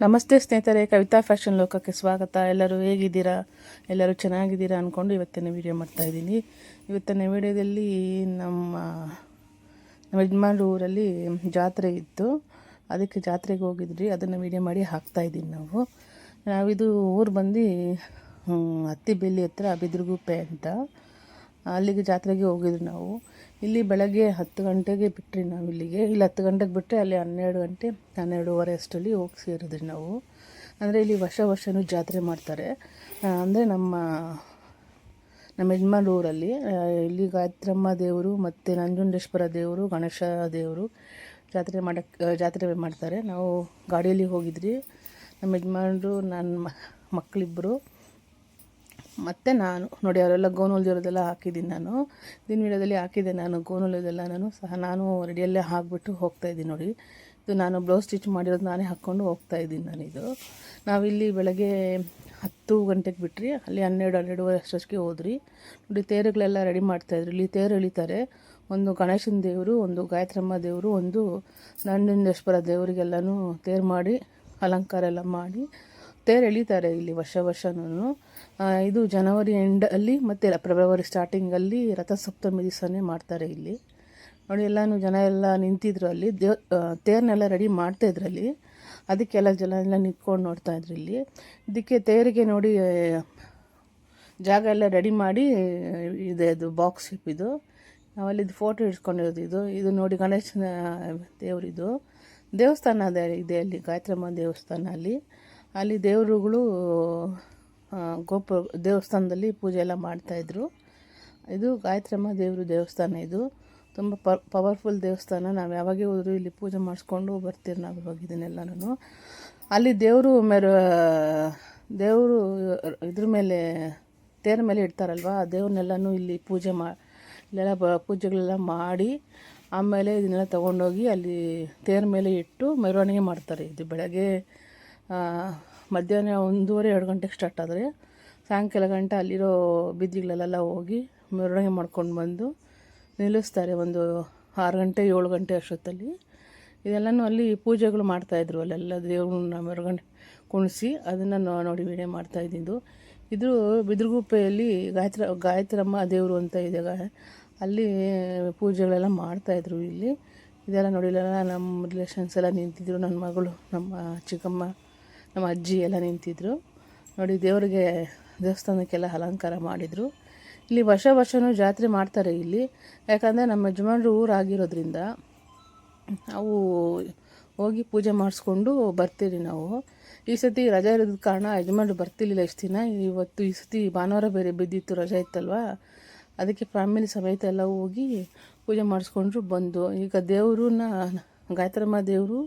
ನಮಸ್ತೆ ಸ್ನೇಹಿತರೆ, ಕವಿತಾ ಫ್ಯಾಷನ್ ಲೋಕಕ್ಕೆ ಸ್ವಾಗತ. ಎಲ್ಲರೂ ಹೇಗಿದ್ದೀರಾ? ಎಲ್ಲರೂ ಚೆನ್ನಾಗಿದ್ದೀರಾ ಅಂದ್ಕೊಂಡು ಇವತ್ತಿನ ವಿಡಿಯೋ ಮಾಡ್ತಾಯಿದ್ದೀನಿ ಇವತ್ತಿನ ವಿಡಿಯೋದಲ್ಲಿ ನಮ್ಮ ನಮ್ಮ ಯಜಮಾನ್ರ ಊರಲ್ಲಿ ಜಾತ್ರೆ ಇತ್ತು. ಅದಕ್ಕೆ ಜಾತ್ರೆಗೆ ಹೋಗಿದ್ರಿ. ಅದನ್ನು ವಿಡಿಯೋ ಮಾಡಿ ಹಾಕ್ತಾ ಇದ್ದೀನಿ ನಾವು. ನಾವಿದು ಊರು ಬಂದು ಹತ್ತಿಬೆಲ್ಲಿ ಹತ್ರ ಬಿದ್ರಗುಪ್ಪೆ ಅಂತ. ಅಲ್ಲಿಗೆ ಜಾತ್ರೆಗೆ ಹೋಗಿದ್ರು ನಾವು. ಇಲ್ಲಿ ಬೆಳಗ್ಗೆ ಹತ್ತು ಗಂಟೆಗೆ ಬಿಟ್ರಿ ನಾವು ಇಲ್ಲಿಗೆ. ಇಲ್ಲಿ ಹತ್ತು ಗಂಟೆಗೆ ಬಿಟ್ಟರೆ ಅಲ್ಲಿ ಹನ್ನೆರಡು ಗಂಟೆ, ಹನ್ನೆರಡೂವರೆ ಅಷ್ಟರಲ್ಲಿ ಹೋಗಿ ಸೇರಿದ್ರಿ ನಾವು. ಅಂದರೆ ಇಲ್ಲಿ ವರ್ಷ ವರ್ಷವೂ ಜಾತ್ರೆ ಮಾಡ್ತಾರೆ. ಅಂದರೆ ನಮ್ಮ ನಮ್ಮ ಯಜಮಾನ್ ಊರಲ್ಲಿ ಇಲ್ಲಿ ಗಾಯತ್ರಮ್ಮ ದೇವರು ಮತ್ತು ನಂಜುಂಡೇಶ್ವರ ದೇವರು, ಗಣೇಶ ದೇವರು ಜಾತ್ರೆ ಮಾಡಕ್ಕೆ ಜಾತ್ರೆ ಮಾಡ್ತಾರೆ. ನಾವು ಗಾಡಿಯಲ್ಲಿ ಹೋಗಿದ್ರಿ. ನಮ್ಮ ಯಜಮಾನರು, ನನ್ನ ಮಕ್ಕಳಿಬ್ಬರು ಮತ್ತು ನಾನು, ನೋಡಿ ಅವರೆಲ್ಲ ಗೋನೂಲ್ದಿರೋದೆಲ್ಲ ಹಾಕಿದ್ದೀನಿ ನಾನು. ದಿನ ವೀಡಿಯೋದಲ್ಲಿ ಹಾಕಿದ್ದೆ ನಾನು ಗೋನೂಲ್ದೆಲ್ಲ ನಾನು ಸಹ ನಾನು ರೆಡಿಯಲ್ಲೇ ಹಾಕ್ಬಿಟ್ಟು ಹೋಗ್ತಾಯಿದ್ದೀನಿ ನೋಡಿ. ಇದು ನಾನು ಬ್ಲೌಸ್ ಸ್ಟಿಚ್ ಮಾಡಿರೋದು ನಾನೇ ಹಾಕ್ಕೊಂಡು ಹೋಗ್ತಾ ಇದ್ದೀನಿ ನಾನಿದು ನಾವಿಲ್ಲಿ ಬೆಳಗ್ಗೆ ಹತ್ತು ಗಂಟೆಗೆ ಬಿಟ್ರಿ, ಅಲ್ಲಿ ಹನ್ನೆರಡು, ಹನ್ನೆರಡುವರೆ ಅಷ್ಟೊತ್ತಿಗೆ ಹೋದ್ರಿ. ನೋಡಿ ತೇರುಗಳೆಲ್ಲ ರೆಡಿ ಮಾಡ್ತಾಯಿದ್ರು ಇಲ್ಲಿ ತೇರು ಎಳಿತಾರೆ. ಒಂದು ಗಣೇಶನ ದೇವರು, ಒಂದು ಗಾಯತ್ರಮ್ಮ ದೇವರು, ಒಂದು ನಂಜುಂಡೇಶ್ವರ ದೇವರಿಗೆಲ್ಲನೂ ತೇರು ಮಾಡಿ, ಅಲಂಕಾರ ಎಲ್ಲ ಮಾಡಿ ತೇರು ಎಳಿತಾರೆ ಇಲ್ಲಿ ವರ್ಷ ವರ್ಷನೂ. ಇದು ಜನವರಿ ಎಂಡಲ್ಲಿ ಮತ್ತೆ ಫೆಬ್ರವರಿ ಸ್ಟಾರ್ಟಿಂಗಲ್ಲಿ ರಥಸಪ್ತಮಿ ದಿವಸನೇ ಮಾಡ್ತಾರೆ ಇಲ್ಲಿ. ನೋಡಿ, ಎಲ್ಲನೂ ಜನ ಎಲ್ಲ ನಿಂತಿದ್ರು ಅಲ್ಲಿ. ದೇವ್ ತೇರನ್ನೆಲ್ಲ ರೆಡಿ ಮಾಡ್ತಾ ಇದ್ರಲ್ಲಿ. ಅದಕ್ಕೆಲ್ಲ ಜನ ಎಲ್ಲ ನಿಂತ್ಕೊಂಡು ನೋಡ್ತಾ ಇದ್ರು ಇಲ್ಲಿ. ಇದಕ್ಕೆ ತೇರಿಗೆ ನೋಡಿ ಜಾಗ ಎಲ್ಲ ರೆಡಿ ಮಾಡಿ, ಇದೆ ಅದು ಬಾಕ್ಸ್ ಶಿಪ್ ಇದು. ನಾವಲ್ಲಿದ್ದು ಫೋಟೋ ಇಡ್ಸ್ಕೊಂಡಿರೋದು ಇದು. ಇದು ನೋಡಿ ಗಣೇಶನ ದೇವರಿದು. ದೇವಸ್ಥಾನ ಅದೇ, ಇದೆ ಅಲ್ಲಿ ಗಾಯತ್ರಮ್ಮ ದೇವಸ್ಥಾನ ಅಲ್ಲಿ. ಅಲ್ಲಿ ದೇವರುಗಳು ಗೋಪ, ದೇವಸ್ಥಾನದಲ್ಲಿ ಪೂಜೆ ಎಲ್ಲ ಮಾಡ್ತಾಯಿದ್ರು ಇದು ಗಾಯತ್ರಮ್ಮ ದೇವರು ದೇವಸ್ಥಾನ ಇದು. ತುಂಬ ಪವರ್ಫುಲ್ ದೇವಸ್ಥಾನ. ನಾವು ಯಾವಾಗೇ ಹೋದರೂ ಇಲ್ಲಿ ಪೂಜೆ ಮಾಡಿಸ್ಕೊಂಡು ಬರ್ತೀರಿ ನಾವು ನಾನು. ಅಲ್ಲಿ ದೇವರು ಮೇರು, ದೇವರು ಇದ್ರ ಮೇಲೆ, ತೇರ ಮೇಲೆ ಇಡ್ತಾರಲ್ವ, ಆ ದೇವ್ರನ್ನೆಲ್ಲನೂ ಇಲ್ಲಿ ಪೂಜೆ ಮಾ, ಇಲ್ಲೆಲ್ಲ ಬ, ಪೂಜೆಗಳೆಲ್ಲ ಮಾಡಿ, ಆಮೇಲೆ ಇದನ್ನೆಲ್ಲ ತೊಗೊಂಡೋಗಿ ಅಲ್ಲಿ ತೇರ ಮೇಲೆ ಇಟ್ಟು ಮೆರವಣಿಗೆ ಮಾಡ್ತಾರೆ. ಇದು ಬೆಳಗ್ಗೆ ಮಧ್ಯಾಹ್ನ ಒಂದೂವರೆ, ಎರಡು ಗಂಟೆಗೆ ಸ್ಟಾರ್ಟ್ ಆದರೆ ಸಾಯಂಕಾಲ ಗಂಟೆ ಅಲ್ಲಿರೋ ಬೀದಿಗಳಲ್ಲೆಲ್ಲ ಹೋಗಿ ಮೆರವಣಿಗೆ ಮಾಡ್ಕೊಂಡು ಬಂದು ನಿಲ್ಲಿಸ್ತಾರೆ ಒಂದು ಆರು ಗಂಟೆ, ಏಳು ಗಂಟೆ ಅಷ್ಟೊತ್ತಲ್ಲಿ. ಇದೆಲ್ಲನೂ ಅಲ್ಲಿ ಪೂಜೆಗಳು ಮಾಡ್ತಾಯಿದ್ರು ಅಲ್ಲೆಲ್ಲ ದೇವ್ರನ್ನ ಮೆರವಣಿಗೆ ಕುಣಿಸಿ ಅದನ್ನು ನೋಡಿ ವಿಡಿಯೋ ಮಾಡ್ತಾ ಇದ್ದಿದ್ದು. ಇದು ಬಿದ್ರಗುಪ್ಪೆಯಲ್ಲಿ ಗಾಯತ್ರ ಗಾಯತ್ರಮ್ಮ ದೇವರು ಅಂತ ಇದೆ ಅಲ್ಲಿ ಪೂಜೆಗಳೆಲ್ಲ ಮಾಡ್ತಾಯಿದ್ರು ಇಲ್ಲಿ. ಇದೆಲ್ಲ ನೋಡಿಲ್ಲ ನಮ್ಮ ರಿಲೇಷನ್ಸ್ ಎಲ್ಲ ನಿಂತಿದ್ರು, ನನ್ನ ಮಗಳು, ನಮ್ಮ ಚಿಕ್ಕಮ್ಮ. ನಮ್ಮ ಅಜ್ಜಿ ಎಲ್ಲ ನಿಂತಿದ್ರು. ನೋಡಿ, ದೇವರಿಗೆ ದೇವಸ್ಥಾನಕ್ಕೆಲ್ಲ ಅಲಂಕಾರ ಮಾಡಿದರು. ಇಲ್ಲಿ ವರ್ಷ ವರ್ಷವೂ ಜಾತ್ರೆ ಮಾಡ್ತಾರೆ ಇಲ್ಲಿ. ಯಾಕಂದರೆ ನಮ್ಮ ಯಜಮಾನ್ರು ಊರಾಗಿರೋದ್ರಿಂದ ನಾವು ಹೋಗಿ ಪೂಜೆ ಮಾಡಿಸ್ಕೊಂಡು ಬರ್ತೀವಿ ನಾವು. ಈ ಸತಿ ರಜೆ ಇರೋದ ಕಾರಣ ಯಜಮಾನ್ರು ಬರ್ತಿರ್ಲಿಲ್ಲ ಇಷ್ಟು ದಿನ. ಇವತ್ತು ಈ ಸತಿ ಭಾನುವಾರ ಬೇರೆ ಬಿದ್ದಿತ್ತು ರಜೆ ಇತ್ತಲ್ವಾ? ಅದಕ್ಕೆ ಫ್ಯಾಮಿಲಿ ಸಮೇತ ಎಲ್ಲ ಹೋಗಿ ಪೂಜೆ ಮಾಡಿಸ್ಕೊಂಡ್ರು ಬಂದು. ಈಗ ದೇವ್ರನ್ನ ಗಾಯತ್ರಮ್ಮ ದೇವರು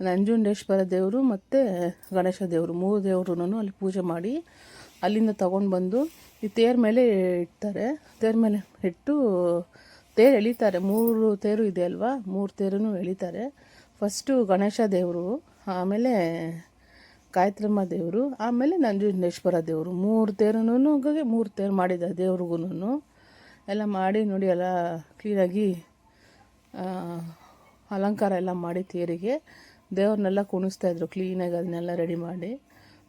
ನಂಜುಂಡೇಶ್ವರ ದೇವರು ಮತ್ತು ಗಣೇಶ ದೇವರು, ಮೂರು ದೇವ್ರೂ ಅಲ್ಲಿ ಪೂಜೆ ಮಾಡಿ ಅಲ್ಲಿಂದ ತಗೊಂಡು ಬಂದು ಈ ತೇರ್ ಮೇಲೆ ಇಡ್ತಾರೆ. ತೇರ್ ಮೇಲೆ ಇಟ್ಟು ತೇರು ಎಳಿತಾರೆ. ಮೂರು ತೇರು ಇದೆ ಅಲ್ವಾ? ಮೂರು ತೇರನ್ನು ಎಳಿತಾರೆ. ಫಸ್ಟು ಗಣೇಶ ದೇವರು, ಆಮೇಲೆ ಗಾಯತ್ರಮ್ಮ ದೇವರು, ಆಮೇಲೆ ನಂಜುಂಡೇಶ್ವರ ದೇವರು. ಮೂರು ತೇರನು ಮೂರು ತೇರು ಮಾಡಿದ್ದಾರೆ ದೇವ್ರಿಗೂ ಎಲ್ಲ ಮಾಡಿ ನೋಡಿ ಎಲ್ಲ ಕ್ಲೀನಾಗಿ ಅಲಂಕಾರ ಎಲ್ಲ ಮಾಡಿ ತೇರಿಗೆ. ದೇವ್ರನ್ನೆಲ್ಲ ಕುಣಿಸ್ತಾಯಿದ್ರು ಕ್ಲೀನಾಗಿ ಅದನ್ನೆಲ್ಲ ರೆಡಿ ಮಾಡಿ.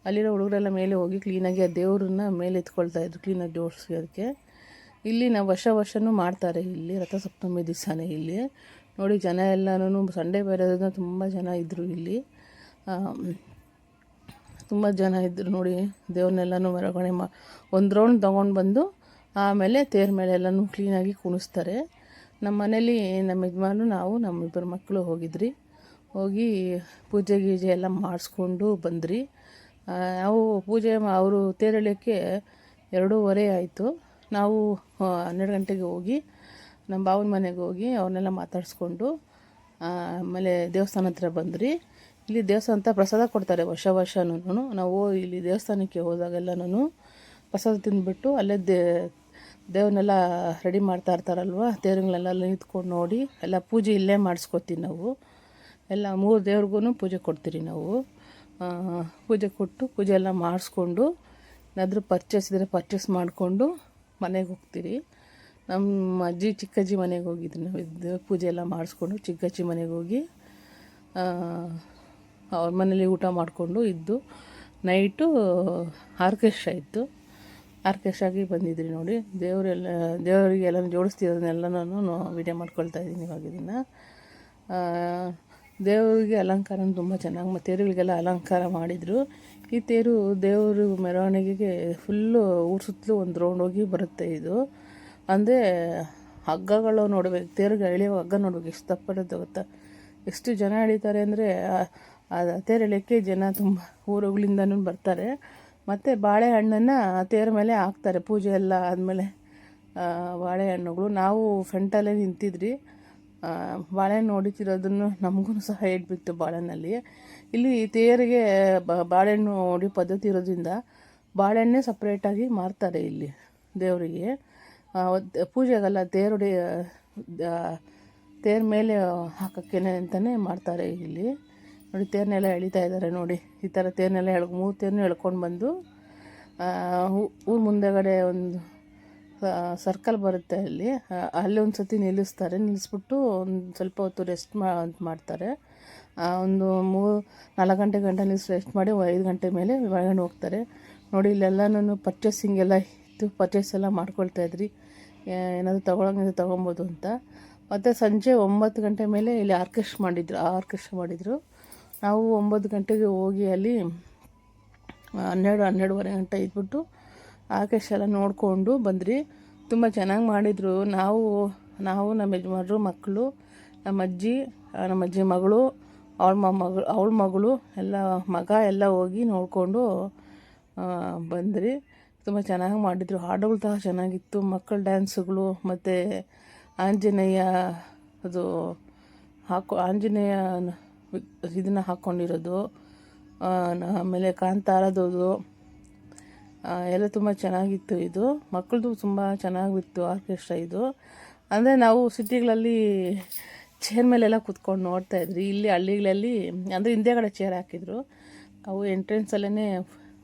ಅಲ್ಲಿರೋ ಹುಡುಗರೆಲ್ಲ ಮೇಲೆ ಹೋಗಿ ಕ್ಲೀನಾಗಿ ಆ ದೇವ್ರನ್ನ ಮೇಲೆ ಎತ್ಕೊಳ್ತಾ ಇದ್ರು. ಕ್ಲೀನಾಗಿ ಜೋಡಿಸಿ ಅದಕ್ಕೆ ಇಲ್ಲಿ ನಾವು ವರ್ಷ ವರ್ಷನೂ ಮಾಡ್ತಾರೆ ಇಲ್ಲಿ, ರಥಸಪ್ತಮಿ ದಿವಸನೇ ಇಲ್ಲಿ. ನೋಡಿ, ಜನ ಎಲ್ಲನೂ ಸಂಡೇ ಬೇರೆದ್ರಿಂದ ತುಂಬ ಜನ ಇದ್ದರು ಇಲ್ಲಿ. ತುಂಬ ಜನ ಇದ್ದರು ನೋಡಿ, ದೇವ್ರನ್ನೆಲ್ಲನೂ ಮೆರವಣಿಗೆ ಮಾ, ಒಂದು ರೌಂಡ್ ತೊಗೊಂಡು ಬಂದು ಆಮೇಲೆ ತೇರ ಮೇಲೆ ಎಲ್ಲನೂ ಕ್ಲೀನಾಗಿ ಕುಣಿಸ್ತಾರೆ. ನಮ್ಮ ಮನೇಲಿ ನಮ್ಮ ಯಜಮಾನು ನಾವು ನಮ್ಮಿಬ್ಬರು ಮಕ್ಕಳು ಹೋಗಿದ್ರಿ. ಹೋಗಿ ಪೂಜೆ ಗೀಜೆ ಎಲ್ಲ ಮಾಡಿಸ್ಕೊಂಡು ಬಂದ್ರಿ. ನಾವು ಪೂಜೆ ಅವರು ತೇರೆಳಿಯೋಕ್ಕೆ ಎರಡೂವರೆ ಆಯಿತು. ನಾವು ಹನ್ನೆರಡು ಗಂಟೆಗೆ ಹೋಗಿ ನಮ್ಮ ಬಾವನ ಮನೆಗೆ ಹೋಗಿ ಅವ್ರನ್ನೆಲ್ಲ ಮಾತಾಡಿಸ್ಕೊಂಡು ಆಮೇಲೆ ದೇವಸ್ಥಾನ ಹತ್ರ ಬಂದ್ರಿ. ಇಲ್ಲಿ ದೇವಸ್ಥಾನ ಅಂತ ಪ್ರಸಾದ ಕೊಡ್ತಾರೆ ವರ್ಷ ವರ್ಷನೂ ನಾವು ಇಲ್ಲಿ ದೇವಸ್ಥಾನಕ್ಕೆ ಹೋದಾಗೆಲ್ಲನೂ ಪ್ರಸಾದ ತಿಂದ್ಬಿಟ್ಟು ಅಲ್ಲೇ ದೇ, ದೇವ್ರನ್ನೆಲ್ಲ ರೆಡಿ ಮಾಡ್ತಾ ಇರ್ತಾರಲ್ವ, ತೇರುಗಳನ್ನೆಲ್ಲ ನಿಂತ್ಕೊಂಡು ನೋಡಿ ಎಲ್ಲ ಪೂಜೆ ಇಲ್ಲೇ ಮಾಡಿಸ್ಕೊತೀವಿ ನಾವು. ಎಲ್ಲ ಮೂರು ದೇವ್ರಿಗೂ ಪೂಜೆ ಕೊಡ್ತೀರಿ ನಾವು. ಪೂಜೆ ಕೊಟ್ಟು ಪೂಜೆ ಎಲ್ಲ ಮಾಡಿಸ್ಕೊಂಡು, ಏನಾದರೂ ಪರ್ಚೇಸ್ ಇದ್ದರೆ ಪರ್ಚೇಸ್ ಮಾಡಿಕೊಂಡು ಮನೆಗೆ ಹೋಗ್ತೀರಿ. ನಮ್ಮ ಅಜ್ಜಿ, ಚಿಕ್ಕಜ್ಜಿ ಮನೆಗೆ ಹೋಗಿದ್ರು ನಾವು ಇದು ಪೂಜೆ ಎಲ್ಲ ಮಾಡಿಸ್ಕೊಂಡು ಚಿಕ್ಕಜ್ಜಿ ಮನೆಗೆ ಹೋಗಿ ಅವ್ರ ಮನೇಲಿ ಊಟ ಮಾಡಿಕೊಂಡು ಇದ್ದು ನೈಟು ಆರ್ಕೆಸ್ಟ್ರಾ ಇತ್ತು. ಆರ್ಕೆಸ್ಟ್ರಾಗಿ ಬಂದಿದ್ರಿ ನೋಡಿ. ದೇವರೆಲ್ಲ ದೇವರಿಗೆ ಎಲ್ಲ ಜೋಡಿಸ್ತಿರೋದನ್ನೆಲ್ಲ ನಾನು ವೀಡಿಯೋ ಮಾಡ್ಕೊಳ್ತಾ ಇದ್ದೀನಿ ಇವಾಗ ಇದನ್ನು ದೇವರಿಗೆ ಅಲಂಕಾರ ತುಂಬ ಚೆನ್ನಾಗಿ ಮತ್ತು ತೇರುಗಳಿಗೆಲ್ಲ ಅಲಂಕಾರ ಮಾಡಿದರು. ಈ ತೇರು ದೇವರು ಮೆರವಣಿಗೆಗೆ ಫುಲ್ಲು ಊರು ಸುತ್ತಲೂ ಒಂದು ರೌಂಡ್ ಹೋಗಿ ಬರುತ್ತೆ ಇದು. ಅಂದರೆ ಹಗ್ಗಗಳು ನೋಡ್ಬೇಕು ತೇರಿಗೆ, ಎಳೆಯೋ ಹಗ್ಗ ನೋಡ್ಬೇಕು ಎಷ್ಟು ದಪ್ಪ ಇರುತ್ತೆ ಗೊತ್ತಾ? ಎಷ್ಟು ಜನ ಎಳಿತಾರೆ ಅಂದರೆ ಅದು ತೇರು ಎಳೆಯೋಕ್ಕೆ ಜನ ತುಂಬ ಊರುಗಳಿಂದನೂ ಬರ್ತಾರೆ. ಮತ್ತು ಬಾಳೆಹಣ್ಣನ್ನು ತೇರ ಮೇಲೆ ಹಾಕ್ತಾರೆ, ಪೂಜೆ ಎಲ್ಲ ಆದಮೇಲೆ. ಬಾಳೆಹಣ್ಣುಗಳು. ನಾವು ಫ್ರಂಟಲ್ಲೇ ನಿಂತಿದ್ರಿ ಬಾಳೆಹಣ್ಣು ಹೊಡಿತಿರೋದನ್ನು ನಮಗೂ ಸಹ ಹೇಳ್ಬಿಟ್ಟು ಬಾಳೆಹಣ್ಣಲ್ಲಿ ಇಲ್ಲಿ ತೇರಿಗೆ ಬಾಳೆಹಣ್ಣು ಹೊಡಿ ಪದ್ಧತಿ ಇರೋದ್ರಿಂದ ಬಾಳೆಹಣ್ಣೆ ಸಪ್ರೇಟಾಗಿ ಮಾರ್ತಾರೆ ಇಲ್ಲಿ ದೇವರಿಗೆ. ಪೂಜೆಗೆಲ್ಲ ತೇರುಡಿ ತೇರ ಮೇಲೆ ಹಾಕೋಕ್ಕೇನೆ ಅಂತಲೇ ಮಾಡ್ತಾರೆ ಇಲ್ಲಿ. ನೋಡಿ ತೇರನ್ನೆಲ್ಲ ಎಳಿತಾ ಇದ್ದಾರೆ ನೋಡಿ. ಈ ಥರ ತೇರನ್ನೆಲ್ಲ ಎಳ್ ಮೂರು ತೇರನ್ನೂ ಎಳ್ಕೊಂಡು ಬಂದು ಊರು ಮುಂದೆಗಡೆ ಒಂದು ಸರ್ಕಲ್ ಬರುತ್ತೆ ಅಲ್ಲಿ. ಅಲ್ಲಿ ಒಂದು ಸತಿ ನಿಲ್ಲಿಸ್ತಾರೆ. ನಿಲ್ಲಿಸ್ಬಿಟ್ಟು ಒಂದು ಸ್ವಲ್ಪ ಹೊತ್ತು ರೆಸ್ಟ್ ಮಾ ಅಂತ ಮಾಡ್ತಾರೆ. ಒಂದು ಮೂರು ನಾಲ್ಕು ಗಂಟೆ ಗಂಟೆ ನಿಲ್ಲಿಸಿ ರೆಸ್ಟ್ ಮಾಡಿ ಐದು ಗಂಟೆ ಮೇಲೆ ಒಳಗಡೆ ಹೋಗ್ತಾರೆ. ನೋಡಿ ಇಲ್ಲೆಲ್ಲನೂ ಪರ್ಚೇಸಿಂಗ್ ಎಲ್ಲ ಇತ್ತು. ಪರ್ಚೇಸ್ ಎಲ್ಲ ಮಾಡ್ಕೊಳ್ತಾ ಇದ್ರಿ. ಏನಾದರೂ ತೊಗೊಳಂಗಿದ್ರೆ ತೊಗೊಬೋದು ಅಂತ. ಮತ್ತು ಸಂಜೆ ಒಂಬತ್ತು ಗಂಟೆ ಮೇಲೆ ಇಲ್ಲಿ ಆರ್ಕೆಸ್ಟ್ರಾ ಮಾಡಿದ್ರು ಆರ್ಕೆಸ್ಟ್ರಾ ಮಾಡಿದರು. ನಾವು ಒಂಬತ್ತು ಗಂಟೆಗೆ ಹೋಗಿ ಅಲ್ಲಿ, ಹನ್ನೆರಡು, ಹನ್ನೆರಡುವರೆ ಗಂಟೆ ಇದ್ಬಿಟ್ಟು ಆಕಾಶ ಎಲ್ಲ ನೋಡಿಕೊಂಡು ಬಂದ್ರಿ. ತುಂಬ ಚೆನ್ನಾಗಿ ಮಾಡಿದರು. ನಾವು ನಾವು ನಮ್ಮ ಯಜಮಾನರು ಮಕ್ಕಳು ನಮ್ಮ ಅಜ್ಜಿ ನಮ್ಮ ಅಜ್ಜಿ ಮಗಳು, ಅವಳ ಮೊಮ್ಮಗಳು ಅವಳ ಮಗಳು, ಎಲ್ಲ ಮಗ ಎಲ್ಲ ಹೋಗಿ ನೋಡಿಕೊಂಡು ಬಂದ್ರಿ. ತುಂಬ ಚೆನ್ನಾಗಿ ಮಾಡಿದರು. ಹಾಡುಗಳು ಸಹ ಚೆನ್ನಾಗಿತ್ತು. ಮಕ್ಕಳ ಡ್ಯಾನ್ಸುಗಳು ಮತ್ತು ಆಂಜನೇಯ, ಅದು ಹಾಕೊ, ಆಂಜನೇಯ ಇದನ್ನು ಹಾಕ್ಕೊಂಡಿರೋದು ಆಮೇಲೆ ಕಾಂತಾರದದು. ಎಲ್ಲ ತುಂಬ ಚೆನ್ನಾಗಿತ್ತು ಇದು. ಮಕ್ಕಳದು ತುಂಬ ಚೆನ್ನಾಗಿತ್ತು ಆರ್ಕೆಸ್ಟ್ರಾ ಇದು. ಅಂದರೆ ನಾವು ಸಿಟಿಗಳಲ್ಲಿ ಚೇರ್ ಮೇಲೆಲ್ಲ ಕೂತ್ಕೊಂಡು ನೋಡ್ತಾ ಇದ್ರಿ ಇಲ್ಲಿ ಹಳ್ಳಿಗಳಲ್ಲಿ, ಅಂದರೆ ಹಿಂದೆಗಡೆ ಚೇರ್ ಹಾಕಿದ್ರು. ಅವು ಎಂಟ್ರೆನ್ಸಲ್ಲೇ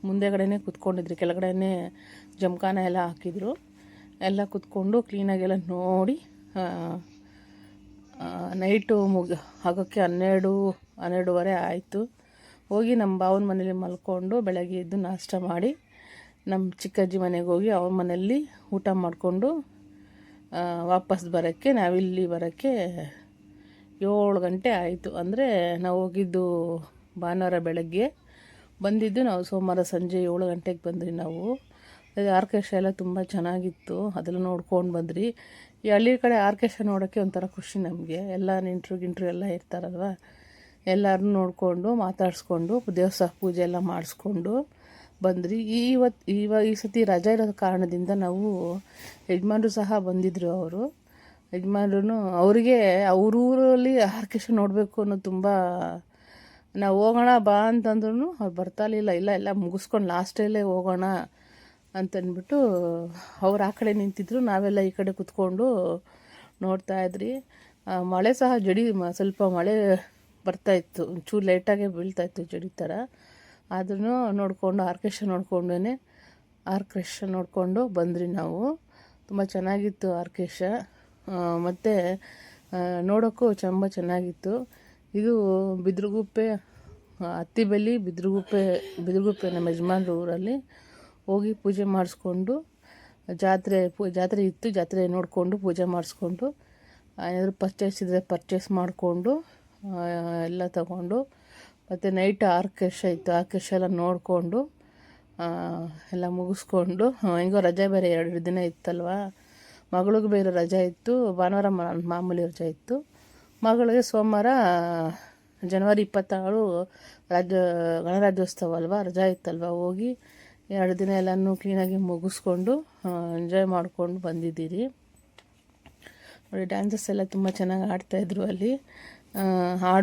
ಮುಂದೆಗಡೆನೇ ಕೂತ್ಕೊಂಡಿದ್ರಿ. ಕೆಳಗಡೆನೇ ಜಮಖಾನ ಎಲ್ಲ ಹಾಕಿದ್ರು. ಎಲ್ಲ ಕೂತ್ಕೊಂಡು ಕ್ಲೀನಾಗೆಲ್ಲ ನೋಡಿ ನೈಟು ಮುಗ, ಆಗೋಕ್ಕೆ ಹನ್ನೆರಡು, ಹನ್ನೆರಡುವರೆ ಆಯಿತು. ಹೋಗಿ ನಮ್ಮ ಭಾವನ ಮನೇಲಿ ಮಲ್ಕೊಂಡು ಬೆಳಗ್ಗೆ ಎದ್ದು ನಾಷ್ಟ ಮಾಡಿ ನಮ್ಮ ಚಿಕ್ಕಜ್ಜಿ ಮನೆಗೆ ಹೋಗಿ ಅವ್ರ ಮನೆಯಲ್ಲಿ ಊಟ ಮಾಡಿಕೊಂಡು ವಾಪಸ್ ಬರೋಕ್ಕೆ ನಾವಿಲ್ಲಿ ಬರೋಕ್ಕೆ ಏಳು ಗಂಟೆ ಆಯಿತು. ಅಂದರೆ ನಾವು ಹೋಗಿದ್ದು ಭಾನುವಾರ ಬೆಳಗ್ಗೆ. ಬಂದಿದ್ದು ನಾವು ಸೋಮವಾರ ಸಂಜೆ ಏಳು ಗಂಟೆಗೆ ಬಂದ್ರಿ ನಾವು. ಆರ್ಕೆಸ್ಟ್ರಾ ಎಲ್ಲ ತುಂಬ ಚೆನ್ನಾಗಿತ್ತು. ಅದೆಲ್ಲ ನೋಡ್ಕೊಂಡು ಬಂದ್ರಿ ಈ ಹಳ್ಳಿ ಕಡೆ ಆರ್ಕೆಸ್ಟ್ರಾ ನೋಡೋಕ್ಕೆ ಒಂಥರ ಖುಷಿ ನಮಗೆ. ಎಲ್ಲ ನೆಂಟರು ಗಿಂಟ್ರು ಎಲ್ಲ ಇರ್ತಾರಲ್ವ? ಎಲ್ಲರನ್ನೂ ನೋಡಿಕೊಂಡು ಮಾತಾಡಿಸ್ಕೊಂಡು ದೇವಸ್ಥಾನ ಪೂಜೆ ಎಲ್ಲ ಮಾಡಿಸ್ಕೊಂಡು ಬಂದ್ರಿ. ಇವತ್ತು ಇವ, ಈ ಸತಿ ರಜೆ ಇರೋ ಕಾರಣದಿಂದ ನಾವು ಯಜಮಾನ್ರು ಸಹ ಬಂದಿದ್ರು ಅವರು. ಯಜಮಾನ್ರು ಅವರಿಗೆ ಅವ್ರೂರಲ್ಲಿ ಆರ್ಕೆಸ್ಟ್ರ ನೋಡಬೇಕು ಅನ್ನೋದು ತುಂಬ, ನಾವು ಹೋಗೋಣ ಬಾ ಅಂತಂದ್ರೂ ಅವ್ರು ಬರ್ತಾಲಿಲ್ಲ ಇಲ್ಲ, ಎಲ್ಲ ಮುಗಿಸ್ಕೊಂಡು ಲಾಸ್ಟಲ್ಲೇ ಹೋಗೋಣ ಅಂತಂದ್ಬಿಟ್ಟು ಅವ್ರು ಆ ಕಡೆ ನಿಂತಿದ್ರು. ನಾವೆಲ್ಲ ಈ ಕಡೆ ಕುತ್ಕೊಂಡು ನೋಡ್ತಾ ಇದ್ರಿ. ಮಳೆ ಸಹ ಜಡಿ, ಸ್ವಲ್ಪ ಮಳೆ ಬರ್ತಾಯಿತ್ತು ಒಂಚೂರು ಲೈಟಾಗೆ ಬೀಳ್ತಾಯಿತ್ತು ಜಡಿ ಥರ ಆದ್ರೂ ನೋಡಿಕೊಂಡು ಆರ್ಕೆಸ್ಟ್ರಾ ನೋಡಿಕೊಂಡೇ ಆರ್ಕೆಸ್ಟ್ರಾ ನೋಡಿಕೊಂಡು ಬಂದ್ರಿ ನಾವು. ತುಂಬ ಚೆನ್ನಾಗಿತ್ತು ಆರ್ಕೆಸ್ಟ್ರಾ ಮತ್ತು ನೋಡೋಕ್ಕೂ ತುಂಬ ಚೆನ್ನಾಗಿತ್ತು. ಇದು ಬಿದ್ರಗುಪ್ಪೆ ಹತ್ತಿಬೆಲ್ಲಿ ಬಿದ್ರಗುಪ್ಪೆ ಬಿದ್ರಗುಪ್ಪೆ ನಮ್ಮ ಯಜಮಾನ್ರ ಊರಲ್ಲಿ ಹೋಗಿ ಪೂಜೆ ಮಾಡಿಸ್ಕೊಂಡು, ಜಾತ್ರೆ, ಪೂ, ಜಾತ್ರೆ ಇತ್ತು, ಜಾತ್ರೆ ನೋಡಿಕೊಂಡು ಪೂಜೆ ಮಾಡಿಸ್ಕೊಂಡು, ಏನಾದರೂ ಪರ್ಚೇಸ್ ಇದ್ದರೆ ಪರ್ಚೇಸ್ ಮಾಡಿಕೊಂಡು ಎಲ್ಲ ತಗೊಂಡು ಮತ್ತು ನೈಟ್ ಆರ್ಕೆಶ ಇತ್ತು ಆರ್ಕೆಶ ಎಲ್ಲ ನೋಡಿಕೊಂಡು ಎಲ್ಲ ಮುಗಿಸ್ಕೊಂಡು ಹೆಂಗೋ ರಜೆ ಬೇರೆ ಎರಡು ದಿನ ಇತ್ತಲ್ವ? ಮಗಳಿಗೆ ಬೇರೆ ರಜೆ ಇತ್ತು. ಭಾನುವಾರ ಮಾಮೂಲಿ ರಜೆ ಇತ್ತು. ಮಗಳಿಗೆ ಸೋಮವಾರ, ಜನವರಿ ಇಪ್ಪತ್ತಾರು ರಾಜ್ಯ ಗಣರಾಜ್ಯೋತ್ಸವ ಅಲ್ವಾ? ರಜಾ ಇತ್ತಲ್ವ? ಹೋಗಿ ಎರಡು ದಿನ ಎಲ್ಲನೂ ಕ್ಲೀನಾಗಿ ಮುಗಿಸ್ಕೊಂಡು ಎಂಜಾಯ್ ಮಾಡಿಕೊಂಡು ಬಂದಿದ್ದೀರಿ. ನೋಡಿ ಡ್ಯಾನ್ಸಸ್ ಎಲ್ಲ ತುಂಬ ಚೆನ್ನಾಗಿ ಆಡ್ತಾಯಿದ್ರು ಅಲ್ಲಿ. ಹಾಡು